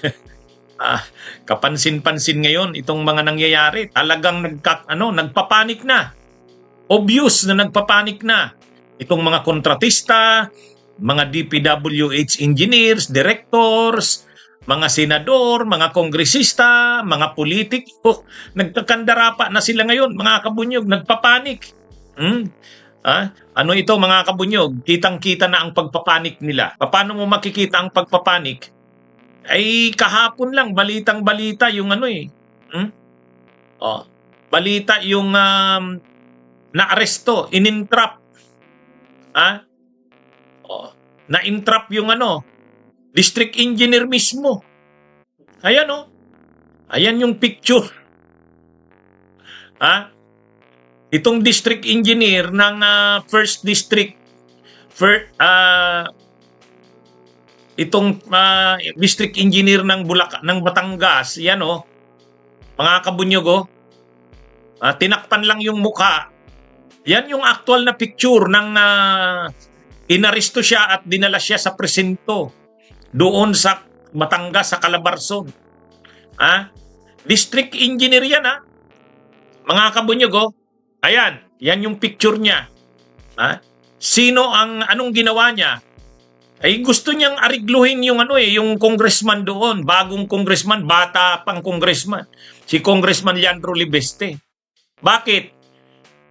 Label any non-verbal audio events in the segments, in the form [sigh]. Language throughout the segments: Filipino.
[laughs] ah, kapansin-pansin ngayon itong mga nangyayari. Talagang nagka, ano, nagpapanik na. Obvious na nagpapanik na. Itong mga kontratista, mga DPWH engineers, directors, mga senador, mga kongresista, mga politiko, nagkakandara pa na sila ngayon, mga kabunyog, nagpapanik. Hmm? Ah, ano ito mga kabunyog? Kitang-kita na ang pagpapanik nila. Paano mo makikita ang pagpapanik? Ay kahapon lang balitang balita yung ano eh. Hmm? Oh, balita yung um, naaresto, inintrap. Ah? Oh, na-entrap yung ano, district engineer mismo. Ayan oh. Ayan yung picture. Ha? Itong district engineer ng ah, first district fir, ah, itong ah, district engineer ng Bulaca, ng Batangas, yan oh. Mga kabunyog oh. Ah, tinakpan lang yung mukha. Yan yung actual na picture ng ah, inaresto siya at dinala siya sa presinto doon sa Batangas sa Calabarzon. Ah, district engineer yan ha. Mga kabunyog oh. Ayan, yan yung picture niya. Ha? Sino ang anong ginawa niya? Ay gusto niyang arigluhin yung ano eh, yung congressman doon, bagong congressman, bata pang congressman, si Congressman Leandro Libeste. Bakit?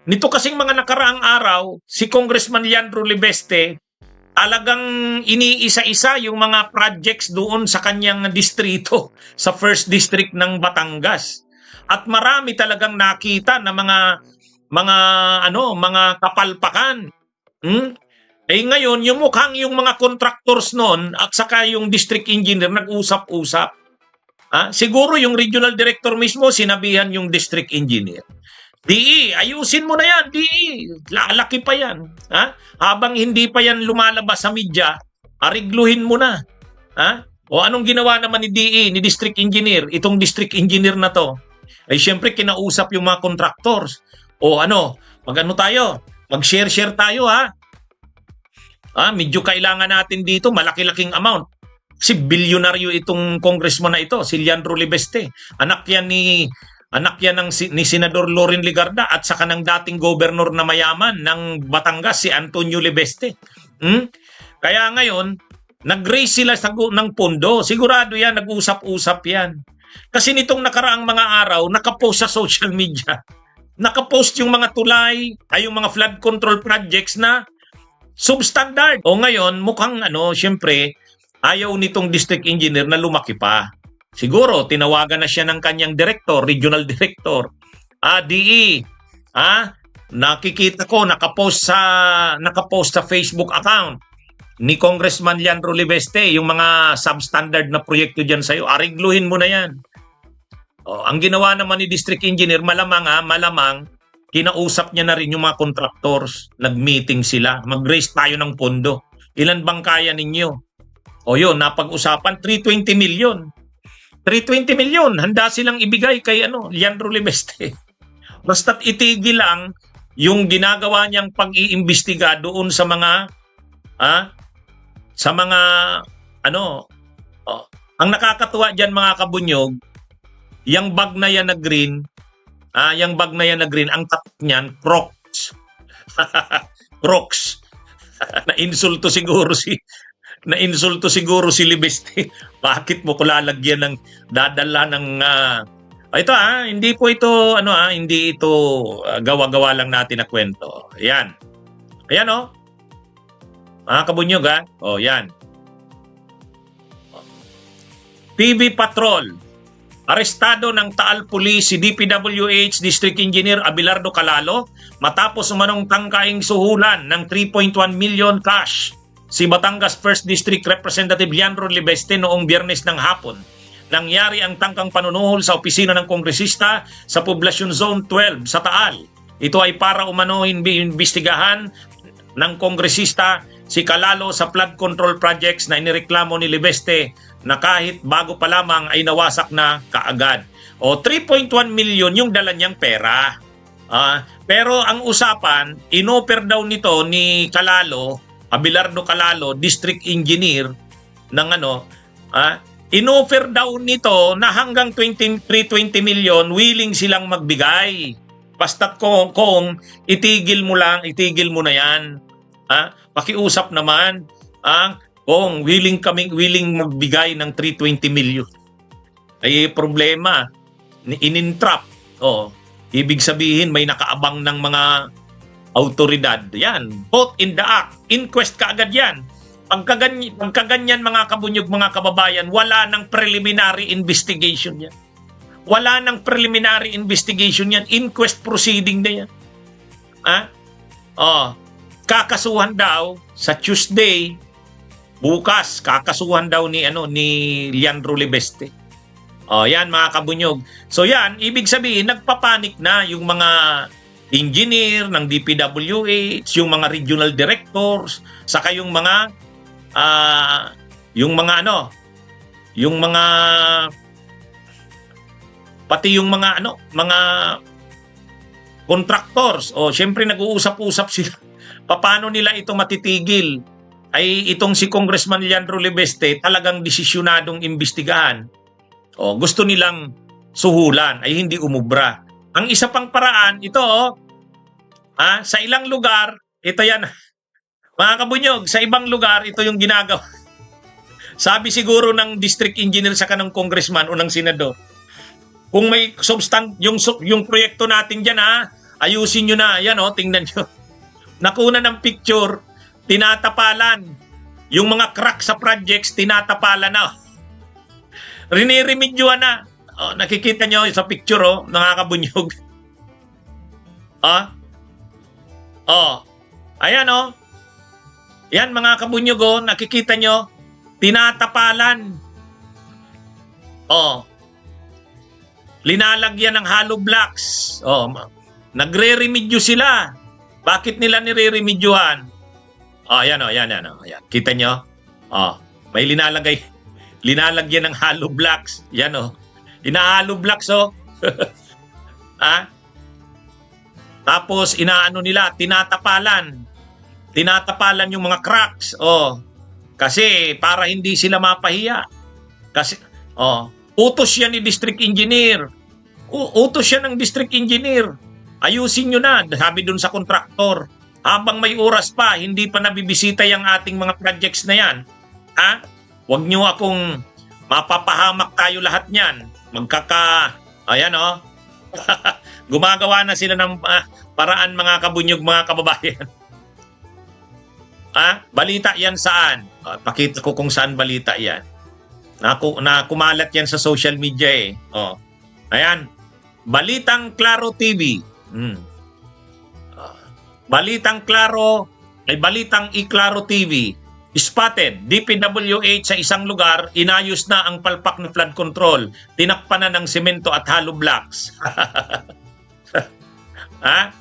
Nito kasing mga nakaraang araw, si Congressman Leandro Libeste, talagang iniisa-isa yung mga projects doon sa kanyang distrito, [laughs] sa first district ng Batangas. At marami talagang nakita na mga mga ano, mga kapalpakan. Hmm? Eh ngayon, yung mukhang yung mga contractors noon at saka yung district engineer nag-usap-usap. Ah, siguro yung regional director mismo sinabihan yung district engineer. DE, ayusin mo na yan, DE. Lalaki pa yan. Ha? Habang hindi pa yan lumalabas sa media, arigluhin mo na. Ha? O anong ginawa naman ni DE, ni district engineer, itong district engineer na to? Ay syempre kinausap yung mga contractors. O ano, mag-ano tayo? Mag-share-share tayo ha? Ah, medyo kailangan natin dito malaki-laking amount. Kasi bilyonaryo itong congressman na ito, si Leandro Libeste. Anak yan ni anak yan ng si- ni Senador Loren Ligarda at saka ng dating gobernur na mayaman ng Batangas si Antonio Libeste. Hmm? Kaya ngayon, nag-raise sila sa ng pondo. Sigurado yan, nag-usap-usap yan. Kasi nitong nakaraang mga araw, nakapost sa social media. Nakapost yung mga tulay, ay yung mga flood control projects na substandard. O ngayon, mukhang ano, syempre, ayaw nitong district engineer na lumaki pa. Siguro, tinawagan na siya ng kanyang director, regional director. Ah, DE, ah, nakikita ko, nakapost sa, nakapost sa Facebook account ni Congressman Leandro Libeste, yung mga substandard na proyekto dyan sa'yo, arigluhin mo na yan. O, ang ginawa naman ni District Engineer, malamang ha, malamang, kinausap niya na rin yung mga contractors. Nag-meeting sila. Mag-raise tayo ng pondo. Ilan bang kaya ninyo? O yun, napag-usapan, 320 million. 320 million, handa silang ibigay kay ano, Leandro Libeste. [laughs] Basta't itigil lang yung ginagawa niyang pag-iimbestiga doon sa mga ah, sa mga ano oh, ang nakakatuwa diyan mga kabunyog yung bag na yan na green ah yung bag na yan na green ang tat niyan Crocs Crocs [laughs] [laughs] na insulto siguro si na insulto siguro si Libeste [laughs] bakit mo ko lalagyan ng dadala ng ah, ito ah, hindi po ito ano ah, hindi ito ah, gawa-gawa lang natin na kwento. Ayan. Ayan oh. Mga kabunyog ha. O, yan. PB Patrol. Arestado ng Taal Police si DPWH District Engineer Abelardo Calalo matapos umanong tangkaing suhulan ng 3.1 million cash si Batangas 1st District Representative Leandro Libeste noong biyernes ng hapon. Nangyari ang tangkang panunuhol sa opisina ng kongresista sa Poblacion Zone 12 sa Taal. Ito ay para umano imbestigahan ng kongresista si Kalalo sa flood control projects na inireklamo ni Libeste na kahit bago pa lamang ay nawasak na kaagad. O 3.1 million yung dala niyang pera. Ah, pero ang usapan, inoper daw nito ni Kalalo, Abelardo Kalalo, district engineer ng ano, ah, inoffer daw nito na hanggang 20, 320 million willing silang magbigay. Basta't kung, kung itigil mo lang, itigil mo na yan. Ha? Pakiusap naman. Ha? Kung willing kaming willing magbigay ng 320 million. Ay problema. Ni- Inintrap. Oh, ibig sabihin may nakaabang ng mga autoridad. Yan. Both in the act. Inquest ka agad yan. Pagkaganyan, pagkaganyan mga kabunyog, mga kababayan, wala ng preliminary investigation yan. Wala ng preliminary investigation yan. Inquest proceeding na yan. Ha? Oh, kakasuhan daw sa Tuesday, bukas, kakasuhan daw ni, ano, ni Leandro Libeste. Oh, yan mga kabunyog. So yan, ibig sabihin, nagpapanik na yung mga engineer ng DPWH, yung mga regional directors, saka yung mga ah yung mga ano, yung mga pati yung mga ano, mga contractors. O syempre nag-uusap-usap sila. [laughs] Paano nila ito matitigil? Ay itong si Congressman Leandro Lebeste talagang desisyonadong imbestigahan. O gusto nilang suhulan ay hindi umubra. Ang isa pang paraan, ito oh, ah, sa ilang lugar, ito yan, [laughs] mga kabunyog, sa ibang lugar, ito yung ginagawa. [laughs] Sabi siguro ng district engineer sa kanang congressman o ng senador, kung may substan yung yung proyekto natin diyan ha, ayusin niyo na. Yan oh, tingnan niyo. [laughs] Nakuna ng picture, tinatapalan. Yung mga crack sa projects, tinatapalan na. Riniremedyohan na. Oh, nakikita niyo sa picture oh, nakakabunyog. [laughs] Ah? Oh. Ayan oh. Yan mga kabunyog oh, nakikita nyo, tinatapalan. Oh. Linalagyan ng hollow blocks. Oh, nagre-remedyo sila. Bakit nila nire-remedyohan? Oh, yan oh, yan yan oh. Yan. Kita nyo? Oh, may linalagay [laughs] linalagyan ng hollow blocks. Yan oh. Ina-hollow blocks oh. [laughs] ah? Tapos inaano nila, tinatapalan. Tinatapalan yung mga cracks. Oh. Kasi para hindi sila mapahiya. Kasi oh, utos yan ni district engineer. U- utos yan ng district engineer. Ayusin nyo na, sabi dun sa kontraktor. Habang may oras pa, hindi pa nabibisita yung ating mga projects na yan. Ha? Huwag nyo akong mapapahamak tayo lahat niyan. Magkaka... Ayan oh. [laughs] Gumagawa na sila ng ah, paraan mga kabunyog, mga kababayan. Ah, balita yan saan? Ah, pakita ko kung saan balita yan. Na, na kumalat yan sa social media eh. Oh. Ayan. Balitang Claro TV. Hmm. Balitang Claro, ay Balitang iClaro TV. Spotted, DPWH sa isang lugar, inayos na ang palpak ng flood control. Tinakpan na ng semento at hollow blocks. [laughs] ha?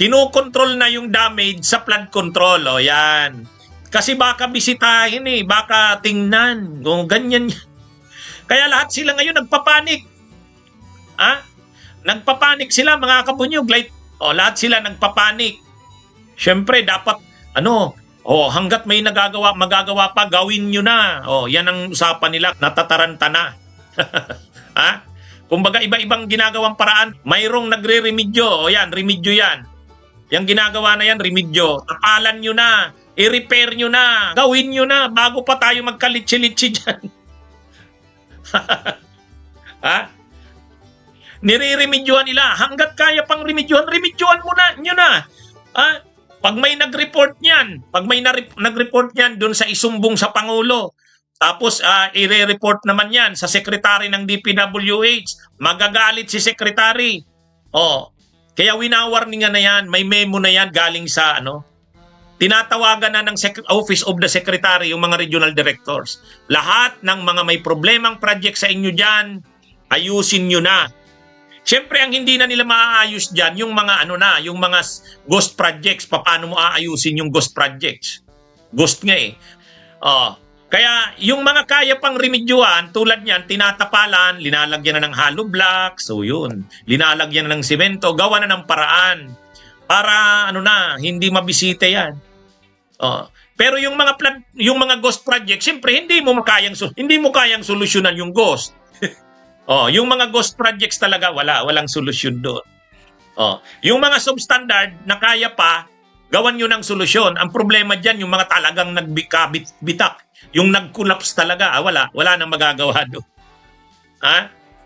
Kinokontrol na yung damage sa flood control. O yan. Kasi baka bisitahin eh, baka tingnan. O ganyan. [laughs] Kaya lahat sila ngayon nagpapanik. Ha? Nagpapanik sila mga kabunyog. Like, o lahat sila nagpapanik. Siyempre, dapat, ano, o hanggat may nagagawa, magagawa pa, gawin nyo na. O, yan ang usapan nila, natataranta na. [laughs] ha? Kumbaga, iba-ibang ginagawang paraan. Mayroong nagre-remedyo. O yan, remedyo yan. Yung ginagawa na yan, remedyo. Tapalan nyo na. I-repair nyo na. Gawin nyo na bago pa tayo magkalitsi-litsi dyan. [laughs] ha? Nire-remedyohan nila. Hanggat kaya pang remedyohan, remedyohan mo na, nyo na. Ha? Pag may nag-report niyan, pag may na- nag-report niyan doon sa isumbong sa Pangulo, tapos ah, i-report naman yan sa sekretary ng DPWH, magagalit si sekretary. Oh, kaya winawarningan na yan, may memo na yan galing sa ano, tinatawagan na ng Sec- Office of the Secretary yung mga regional directors. Lahat ng mga may problemang project sa inyo dyan, ayusin nyo na. Siyempre, ang hindi na nila maaayos dyan, yung mga ano na, yung mga ghost projects, paano mo aayusin yung ghost projects? Ghost nga eh. Oh, kaya yung mga kaya pang remedyohan, tulad niyan, tinatapalan, linalagyan na ng hollow blocks, so yun, linalagyan na ng simento, gawa na ng paraan para ano na, hindi mabisita yan. Oh, Pero yung mga plan, yung mga ghost project, siyempre hindi mo makayang sol- hindi mo kayang solusyonan yung ghost. Oh, yung mga ghost projects talaga wala, walang solusyon doon. Oh, yung mga substandard na kaya pa, gawan nyo ng solusyon. Ang problema diyan yung mga talagang nagbikabit bitak, yung nag-collapse talaga, ah, wala, wala nang magagawa doon. Ha?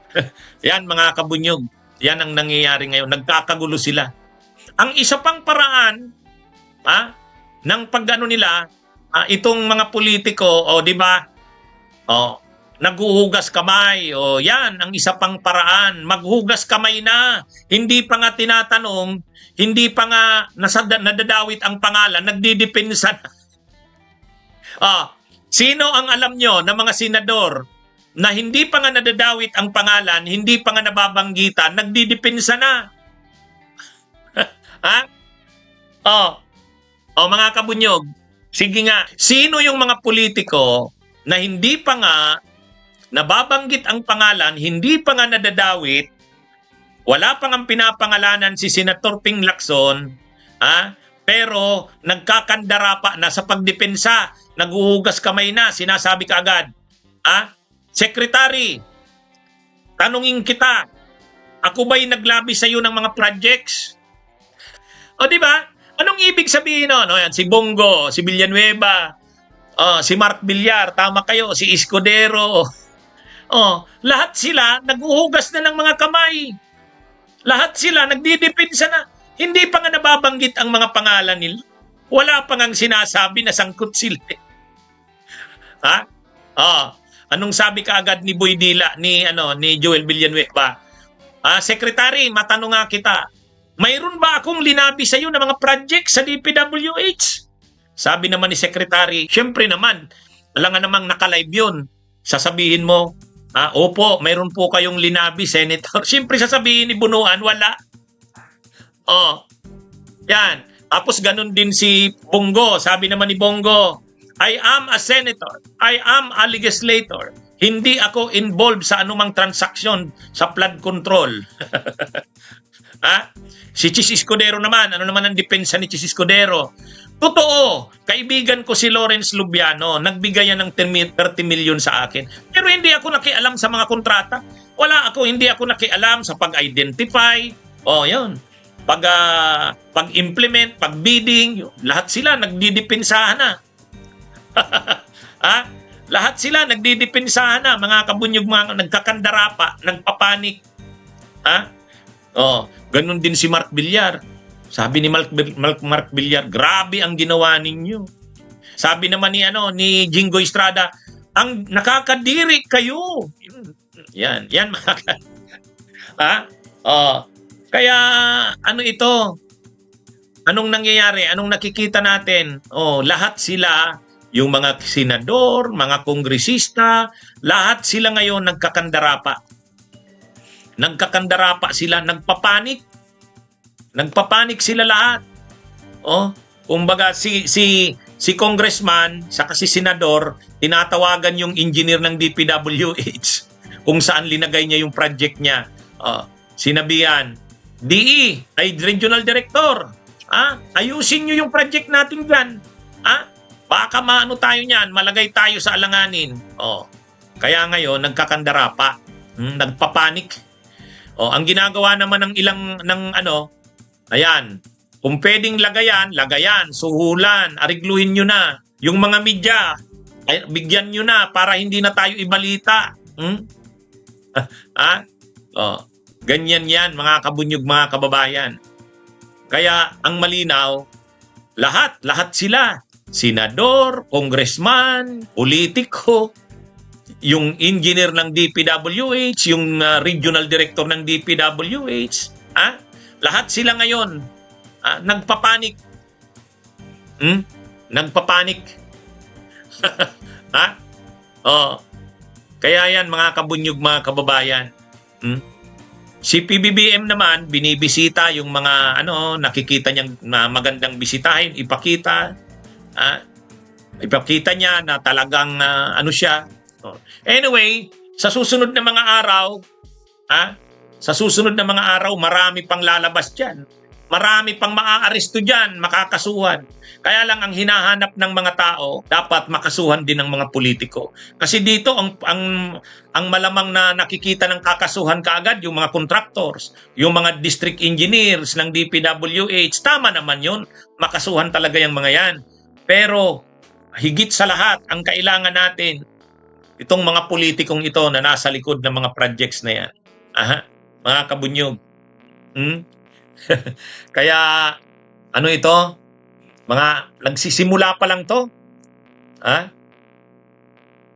[laughs] Yan mga kabunyog. Yan ang nangyayari ngayon. Nagkakagulo sila. Ang isa pang paraan, ha, ng pagano nila, ah, itong mga politiko, o di ba? O, naghuhugas kamay. O yan, ang isa pang paraan. Maghugas kamay na. Hindi pa nga tinatanong, hindi pa nga nasada, nadadawit ang pangalan, nagdidepensa na. [laughs] Ah, sino ang alam nyo na mga senador na hindi pa nga nadadawit ang pangalan, hindi pa nga nababanggitan, nagdidepensa na. [laughs] ha? Oh. Oh, mga kabunyog. Sige nga, sino yung mga politiko na hindi pa nga nababanggit ang pangalan, hindi pa nga nadadawit, wala pa nga pinapangalanan si Senator Ping Lacson, ha? pero nagkakandara pa na sa pagdepensa, naghuhugas kamay na, sinasabi ka agad, ha? Secretary, tanungin kita, ako ba'y naglabi sa iyo ng mga projects? O di ba? Anong ibig sabihin nun? O yan, si Bongo, si Villanueva, oh, si Mark Villar, tama kayo, si Escudero. Oh, lahat sila naghuhugas na ng mga kamay. Lahat sila nagdidepensa na. Hindi pa nga nababanggit ang mga pangalan nila. Wala pa ngang sinasabi na sangkot sila. ha? Oh, anong sabi ka agad ni Boy Dila, ni, ano, ni Joel Villanueva? Ah, Secretary, matanong nga kita. Mayroon ba akong linabi sa iyo ng mga project sa DPWH? Sabi naman ni Secretary, syempre naman, wala nga namang nakalive yun. Sasabihin mo, ah, opo, mayroon po kayong linabi, Senator. [laughs] Syempre sasabihin ni Bunuan, wala. Oh, yan. Tapos ganun din si Bongo. Sabi naman ni Bongo, I am a senator. I am a legislator. Hindi ako involved sa anumang transaksyon sa flood control. ha? [laughs] Si Chis Escudero naman, ano naman ang depensa ni Chis Escudero? Totoo, kaibigan ko si Lawrence Lubiano, nagbigay yan ng 10 million sa akin. Pero hindi ako nakialam sa mga kontrata. Wala ako, hindi ako nakialam sa pag-identify. O, oh, yun. Pag, ah, pag-implement, pag-bidding, lahat sila nagdidepensahan na. [laughs] ha? Lahat sila nagdidepensahan na, mga kabunyog, mga nagkakandara pa, nagpapanik. Ha? Oh, ganun din si Mark Villar. Sabi ni Mark, Mark, Mark Villar, grabe ang ginawa ninyo. Sabi naman ni ano ni Jingo Estrada, ang nakakadiri kayo. Yan, yan [laughs] ha? Oh, kaya ano ito? Anong nangyayari? Anong nakikita natin? Oh, lahat sila yung mga senador, mga kongresista, lahat sila ngayon nagkakandara pa. Nagkakandara pa sila, nagpapanik. Nagpapanik sila lahat. Oh, kumbaga si si si congressman saka si senador tinatawagan yung engineer ng DPWH [laughs] kung saan linagay niya yung project niya. Oh, sinabihan, DE, ay regional director. Ah, ayusin niyo yung project natin diyan. Ah, baka maano tayo niyan, malagay tayo sa alanganin. Oh. Kaya ngayon nagkakandara pa. Hmm, nagpapanik. Oh, ang ginagawa naman ng ilang ng ano, ayan, kung pwedeng lagayan, lagayan, suhulan, arigluhin nyo na. Yung mga media, ay, bigyan nyo na para hindi na tayo ibalita. Hmm? ha? [laughs] Oh, ganyan yan, mga kabunyog, mga kababayan. Kaya ang malinaw, lahat, lahat sila, senador, congressman, politiko, yung engineer ng DPWH, yung uh, regional director ng DPWH, ah, lahat sila ngayon ah, nagpapanik. Hmm? Nagpapanik. [laughs] ha? Oh. Kaya yan mga kabunyog mga kababayan. Hmm? Si PBBM naman binibisita yung mga ano nakikita niyang na magandang bisitahin, ipakita. Ah, ipakita niya na talagang ah, ano siya. Oh. Anyway, sa susunod na mga araw, ha? Sa susunod na mga araw, marami pang lalabas diyan. Marami pang maaaresto dyan, makakasuhan. Kaya lang ang hinahanap ng mga tao, dapat makasuhan din ng mga politiko. Kasi dito ang ang ang malamang na nakikita ng kakasuhan kaagad yung mga contractors, yung mga district engineers ng DPWH, tama naman 'yun. Makasuhan talaga yung mga 'yan. Pero higit sa lahat, ang kailangan natin itong mga politikong ito na nasa likod ng mga projects na 'yan. Aha, mga kabunyog. Hmm? [laughs] Kaya ano ito? Mga nagsisimula pa lang 'to. Ha?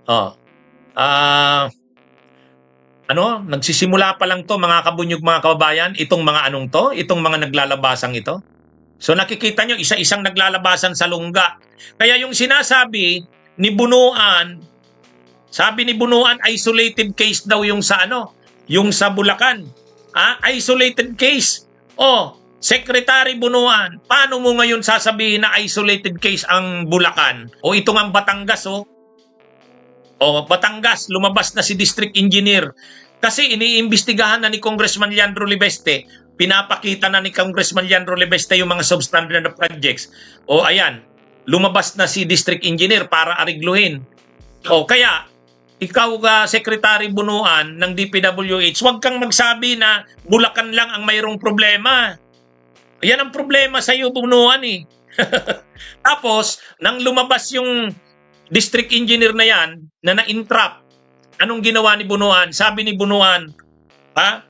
Oh. Ah ano, nagsisimula pa lang 'to mga kabunyog mga kababayan, itong mga anong 'to, itong mga naglalabasang ito. So nakikita nyo, isa-isang naglalabasan sa lungga. Kaya yung sinasabi ni Bunuan, sabi ni Bunuan, isolated case daw yung sa ano, yung sa Bulacan. Ah, isolated case. Oh, Secretary Bunuan, paano mo ngayon sasabihin na isolated case ang Bulacan? O ito ang Batangas, oh. O Batangas, lumabas na si District Engineer. Kasi iniimbestigahan na ni Congressman Leandro Libeste, pinapakita na ni Congressman Leandro Libeste yung mga substandard na projects. O ayan, lumabas na si District Engineer para arigluhin. O kaya, ikaw ga Secretary Bunuan ng DPWH, huwag kang magsabi na Bulacan lang ang mayroong problema. Yan ang problema sa iyo, Bunuan eh. [laughs] Tapos, nang lumabas yung district engineer na yan, na na-entrap, anong ginawa ni Bunuan? Sabi ni Bunuan, ha?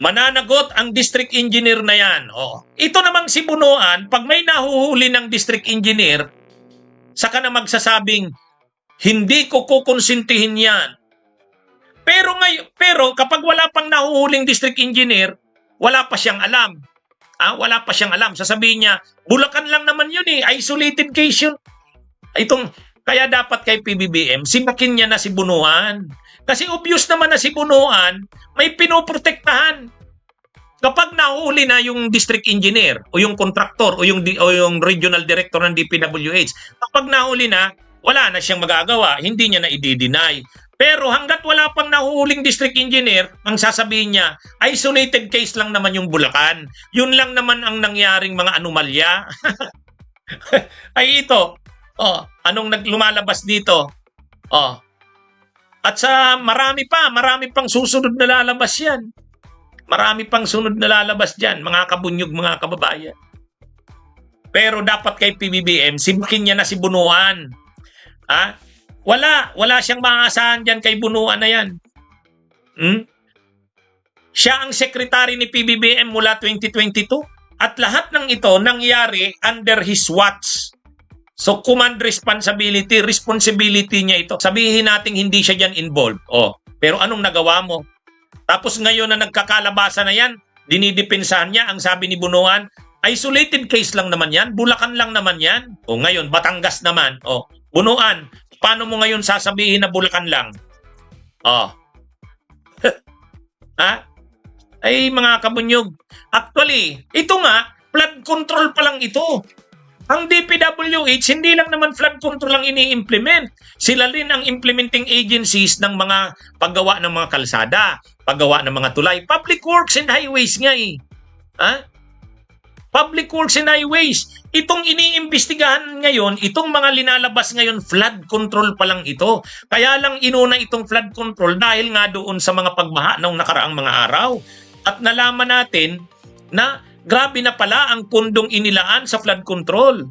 Mananagot ang district engineer na yan. Oh. Ito namang si Bunuan, pag may nahuhuli ng district engineer, saka na magsasabing, hindi ko kukonsintihin yan. Pero ngay pero kapag wala pang nahuhuling district engineer, wala pa siyang alam. Ah, wala pa siyang alam. Sasabihin niya, Bulacan lang naman yun eh, isolated case yun. Itong, kaya dapat kay PBBM, sibakin niya na si Bunuan. Kasi obvious naman na si Bunuan, may pinoprotektahan. Kapag nahuli na yung district engineer o yung contractor o yung, o yung regional director ng DPWH, kapag nahuli na, wala na siyang magagawa. Hindi niya na i-deny. Pero hanggat wala pang nahuhuling district engineer, ang sasabihin niya, isolated case lang naman yung Bulacan. Yun lang naman ang nangyaring mga anomalya. [laughs] Ay ito, oh, anong naglumalabas dito? Oh. At sa marami pa, marami pang susunod na lalabas yan. Marami pang sunod na lalabas dyan, mga kabunyog, mga kababayan. Pero dapat kay PBBM, sibukin niya na si Bunuan. Ha? Wala, wala siyang maasahan dyan kay Bunuan na yan. Hmm? Siya ang sekretary ni PBBM mula 2022 at lahat ng ito nangyari under his watch. So command responsibility, responsibility niya ito. Sabihin natin hindi siya diyan involved. Oh, pero anong nagawa mo? Tapos ngayon na nagkakalabasa na yan, dinidepensahan niya ang sabi ni Bunuan, isolated case lang naman yan, Bulacan lang naman yan. O ngayon, Batangas naman. O, Bunuan, paano mo ngayon sasabihin na Bulacan lang? Oh. [laughs] ha? Ay mga kabunyog, actually, ito nga, flood control pa lang ito. Ang DPWH, hindi lang naman flood control ang ini-implement. Sila rin ang implementing agencies ng mga paggawa ng mga kalsada, paggawa ng mga tulay. Public Works and Highways nga eh. Ha? Public Works and Highways. Itong iniimbestigahan ngayon, itong mga linalabas ngayon, flood control pa lang ito. Kaya lang inuna itong flood control dahil nga doon sa mga pagbaha ng nakaraang mga araw. At nalaman natin na grabe na pala ang pundong inilaan sa flood control.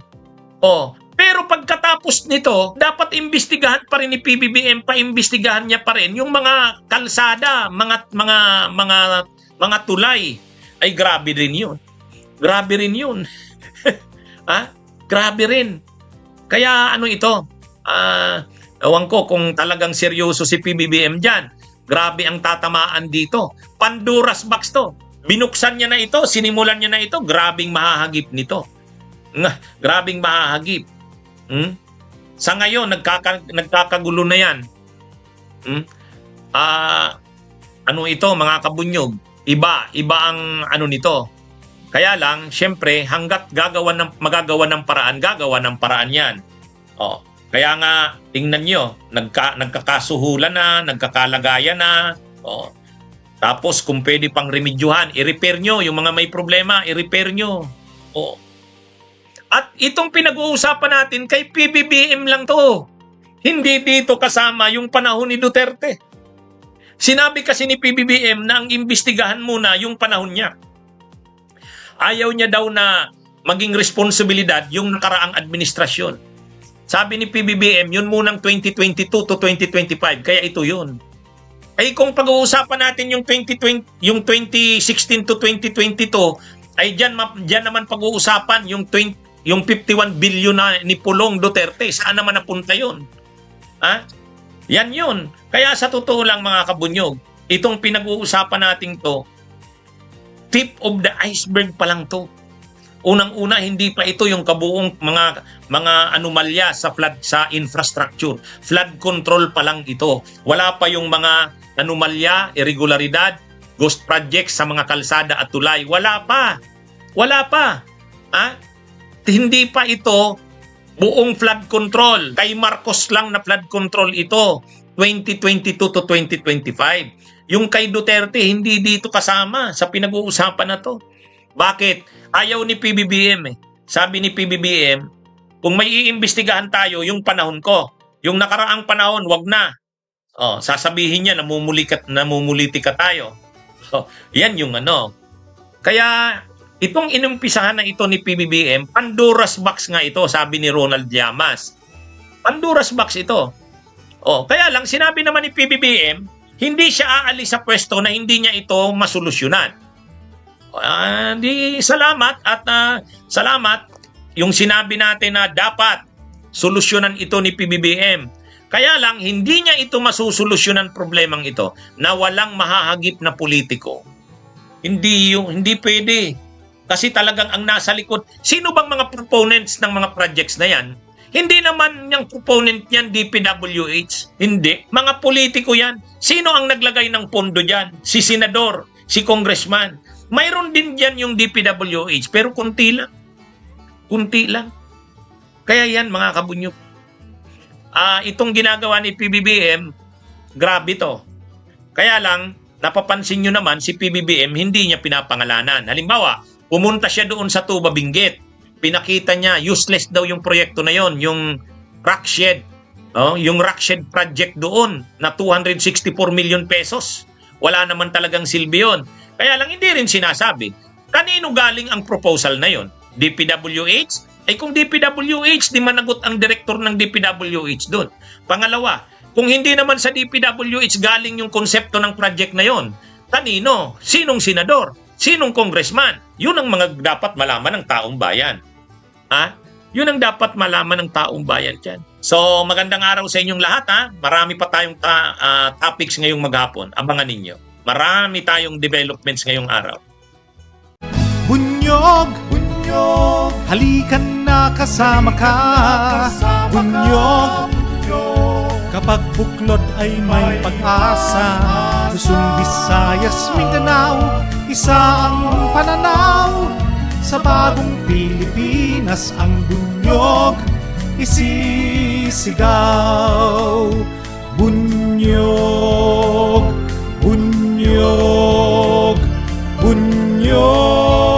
Oh, pero pagkatapos nito, dapat imbestigahan pa rin ni PBBM, pa-imbestigahan niya pa rin yung mga kalsada, mga mga mga mga tulay. Ay grabe rin 'yun. Grabe rin 'yun. ha? [laughs] Grabe rin. Kaya ano ito? Ah, ewan ko kung talagang seryoso si PBBM diyan. Grabe ang tatamaan dito. Panduras box to. Binuksan niya na ito, sinimulan niya na ito, grabing mahahagip nito. Nga, grabing mahahagip. Hmm? Sa ngayon, nagkaka, nagkakagulo na yan. Hmm? Ah, ano ito, mga kabunyog? Iba, iba ang ano nito. Kaya lang, syempre, hanggat gagawa ng, magagawa ng paraan, gagawa ng paraan yan. Oh, kaya nga, tingnan nyo, nagka, nagkakasuhulan na, nagkakalagayan na. Oh, Tapos kung pwede pang remedyohan, i-repair nyo. Yung mga may problema, i-repair nyo. O. At itong pinag-uusapan natin kay PBBM lang to. Hindi dito kasama yung panahon ni Duterte. Sinabi kasi ni PBBM na ang imbestigahan muna yung panahon niya. Ayaw niya daw na maging responsibilidad yung nakaraang administrasyon. Sabi ni PBBM, yun munang 2022 to 2025, kaya ito yun. Ay kung pag-uusapan natin yung 2020, yung 2016 to 2022, ay diyan diyan naman pag-uusapan yung 20, yung 51 billion na ni Pulong Duterte. Saan naman napunta 'yon? Ha? Yan 'yun. Kaya sa totoo lang mga kabunyog, itong pinag-uusapan natin to, tip of the iceberg pa lang to. Unang-una hindi pa ito yung kabuong mga mga anomalya sa flood sa infrastructure. Flood control pa lang ito. Wala pa yung mga anomalya, irregularidad, ghost projects sa mga kalsada at tulay. Wala pa. Wala pa. Ha? Hindi pa ito buong flood control. Kay Marcos lang na flood control ito. 2022 to 2025. Yung kay Duterte, hindi dito kasama sa pinag-uusapan na to. Bakit? Ayaw ni PBBM eh. Sabi ni PBBM, kung may iimbestigahan tayo, yung panahon ko. Yung nakaraang panahon, wag na. Oh, sasabihin niya namumulikat namumuliti ka tayo. So, [laughs] yan yung ano. Kaya itong inumpisahan na ito ni PBBM, Pandora's box nga ito, sabi ni Ronald Llamas. Pandora's box ito. Oh, kaya lang sinabi naman ni PBBM, hindi siya aalis sa pwesto na hindi niya ito masolusyonan. Ah, di salamat at ah, salamat yung sinabi natin na dapat solusyonan ito ni PBBM. Kaya lang hindi niya ito masusolusyonan problemang ito na walang mahahagip na politiko. Hindi yung hindi pwede. Kasi talagang ang nasa likod, sino bang mga proponents ng mga projects na yan? Hindi naman yung proponent niyan DPWH. Hindi. Mga politiko yan. Sino ang naglagay ng pondo dyan? Si senador, si congressman. Mayroon din dyan yung DPWH, pero kunti lang. Kunti lang. Kaya yan, mga kabunyok. Ah, itong ginagawa ni PBBM, grabe to. Kaya lang, napapansin nyo naman, si PBBM hindi niya pinapangalanan. Halimbawa, pumunta siya doon sa Tuba Benguet. Pinakita niya, useless daw yung proyekto na yon, yung rock shed. Oh, yung rock shed project doon na 264 million pesos. Wala naman talagang silbi yun. Kaya lang hindi rin sinasabi. Kanino galing ang proposal na yon? DPWH? Ay kung DPWH, di managot ang direktor ng DPWH doon. Pangalawa, kung hindi naman sa DPWH galing yung konsepto ng project na yon, kanino? Sinong senador? Sinong congressman? Yun ang mga dapat malaman ng taong bayan. Ha? Yun ang dapat malaman ng taong bayan dyan. So, magandang araw sa inyong lahat ha. Marami pa tayong ta- ah, topics ngayong maghapon. Abangan ninyo. Marami tayong developments ngayong araw. Bunyog, bunyog, halikan na kasama ka. Bunyog, kapag buklod ay may pag-asa. Luzon, Visayas, Mindanao, isa ang pananaw. Sa bagong Pilipinas ang bunyog isisigaw. Bunyog, bunyog, bunyog.